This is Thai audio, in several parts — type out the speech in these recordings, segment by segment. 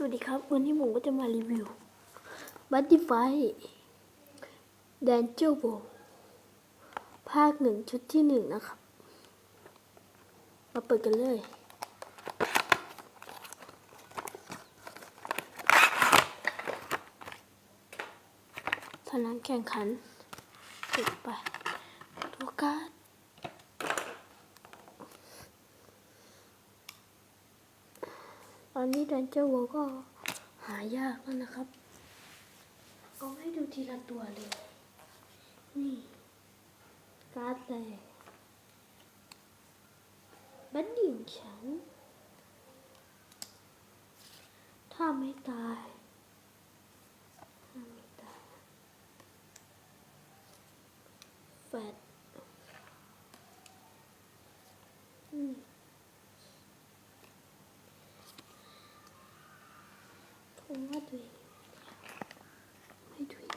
สวัสดีครับ วันนี้ผมก็จะมารีวิวบัตติไฟแดนเจลโบภาคหนึ่งชุดที่หนึ่งนะครับ มาเปิดกันเลย สนามแข่งขันปิดไปตัวการ์ด ตอนนี้ดันเจอร์วก็หายากแล้วนะครับก็ให้ดูทีละตัวเลย นี่ การ์ดแรกบัดดี้ของฉัน ถ้าไม่ตายถ้าไม่ตายแฟดอืม ผมว่าตัวเองไม่ถูก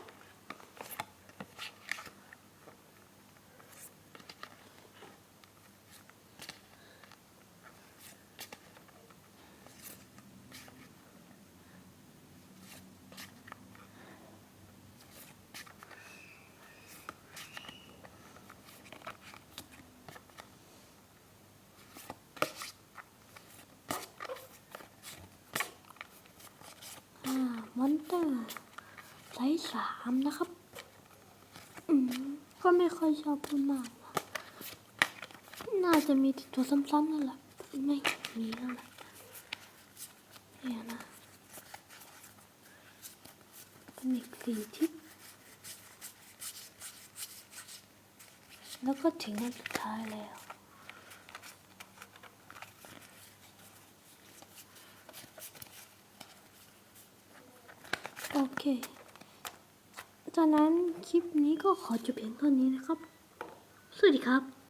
อ่ามอน เตอร์ไซส์สามนะครับก็ไม่ค่อยชอบพูดมาก น่าจะมีแต่ตัวซ้ำๆนั่นแหละ ไม่มีแล้วแหละเนี่ยนะเป็นอีกสี่ทิศแล้วก็ถึงอันสุดท้ายแล้ว โอเค จากนั้นคลิปนี้ก็ขอจบเพียงเท่านี้นะครับ สวัสดีครับ